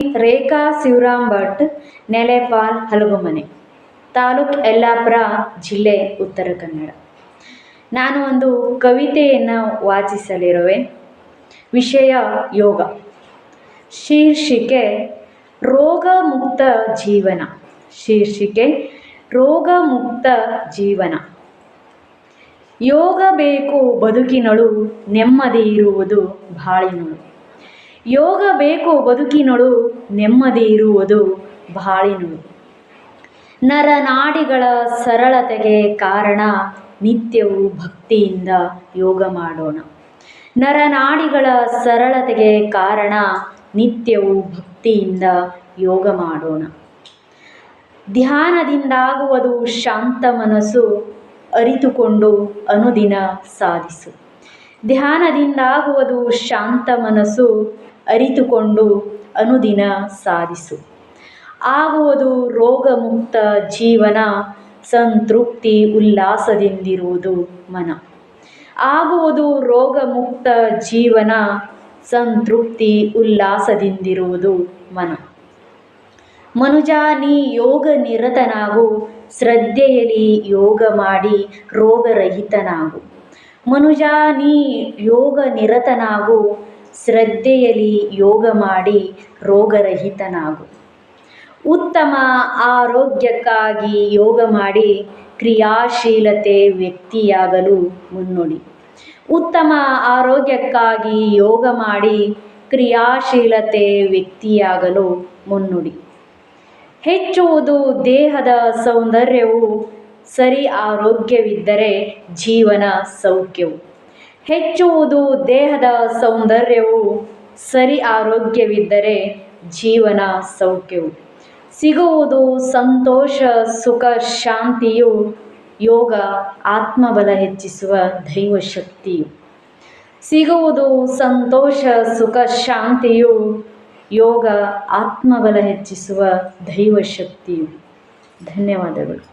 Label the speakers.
Speaker 1: ರೇಖಾ ಶಿವರಾಮ್ ಭಟ್, ನೆಲೆಪಾಲ್ ಹಲಗುಮನೆ, ತಾಲೂಕ್ ಯಲ್ಲಾಪುರ ಜಿಲ್ಲೆ ಉತ್ತರ ಕನ್ನಡ. ನಾನು ಒಂದು ಕವಿತೆಯನ್ನು ವಾಚಿಸಲಿರುವೆ. ವಿಷಯ ಯೋಗ. ಶೀರ್ಷಿಕೆ ರೋಗಮುಕ್ತ ಜೀವನ. ಶೀರ್ಷಿಕೆ ರೋಗಮುಕ್ತ ಜೀವನ. ಯೋಗ ಬೇಕು ಬದುಕಿನಳು, ನೆಮ್ಮದಿ ಇರುವುದು ಬಾಳಿನಳು ಯೋಗ ಬೇಕು ಬದುಕಿನೊಳು ನೆಮ್ಮದಿ ಇರುವುದು ಬಾಳಿನಳು ನರನಾಡಿಗಳ ಸರಳತೆಗೆ ಕಾರಣ ನಿತ್ಯವೂ ಭಕ್ತಿಯಿಂದ ಯೋಗ ಮಾಡೋಣ. ನರನಾಡಿಗಳ ಸರಳತೆಗೆ ಕಾರಣ ನಿತ್ಯವೂ ಭಕ್ತಿಯಿಂದ ಯೋಗ ಮಾಡೋಣ. ಧ್ಯಾನದಿಂದಾಗುವುದು ಶಾಂತ ಮನಸ್ಸು ಅರಿತುಕೊಂಡು ಅನುದಿನ ಸಾಧಿಸು. ಧ್ಯಾನದಿಂದಾಗುವುದು ಶಾಂತ ಮನಸ್ಸು ಅರಿತುಕೊಂಡು ಅನುದಿನ ಸಾಧಿಸು. ಆಗುವುದು ರೋಗಮುಕ್ತ ಜೀವನ ಸಂತೃಪ್ತಿ ಉಲ್ಲಾಸದಿಂದಿರುವುದು ಮನ. ಆಗುವುದು ರೋಗಮುಕ್ತ ಜೀವನ ಸಂತೃಪ್ತಿ ಉಲ್ಲಾಸದಿಂದಿರುವುದು ಮನ. ಮನುಜ, ನೀ ಯೋಗ ನಿರತನಾಗು. ಶ್ರದ್ಧೆಯಲ್ಲಿ ಯೋಗ ಮಾಡಿ ರೋಗರಹಿತನಾಗು. ಮನುಜ, ನೀ ಯೋಗ ನಿರತನಾಗು, ಶ್ರದ್ಧೆಯಲ್ಲಿ ಯೋಗ ಮಾಡಿ ರೋಗರಹಿತನಾಗು. ಉತ್ತಮ ಆರೋಗ್ಯಕ್ಕಾಗಿ ಯೋಗ ಮಾಡಿ ಕ್ರಿಯಾಶೀಲತೆ ವ್ಯಕ್ತಿಯಾಗಲು ಮುನ್ನುಡಿ. ಉತ್ತಮ ಆರೋಗ್ಯಕ್ಕಾಗಿ ಯೋಗ ಮಾಡಿ ಕ್ರಿಯಾಶೀಲತೆ ವ್ಯಕ್ತಿಯಾಗಲು ಮುನ್ನುಡಿ. ಹೆಚ್ಚುವುದು ದೇಹದ ಸೌಂದರ್ಯವು ಸರಿ ಆರೋಗ್ಯವಿದ್ದರೆ ಜೀವನ ಸೌಖ್ಯವು. ಹೆಚ್ಚುವುದು ದೇಹದ ಸೌಂದರ್ಯವು, ಸರಿ ಆರೋಗ್ಯವಿದ್ದರೆ ಜೀವನ ಸೌಖ್ಯವು. ಸಿಗುವುದು ಸಂತೋಷ, ಸುಖ, ಶಾಂತಿಯು, ಯೋಗ, ಆತ್ಮಬಲ ಹೆಚ್ಚಿಸುವ ದೈವಶಕ್ತಿಯು. ಸಿಗುವುದು ಸಂತೋಷ, ಸುಖ, ಶಾಂತಿಯು, ಯೋಗ, ಆತ್ಮಬಲ ಹೆಚ್ಚಿಸುವ ದೈವ ದೈವಶಕ್ತಿಯು. ಧನ್ಯವಾದಗಳು.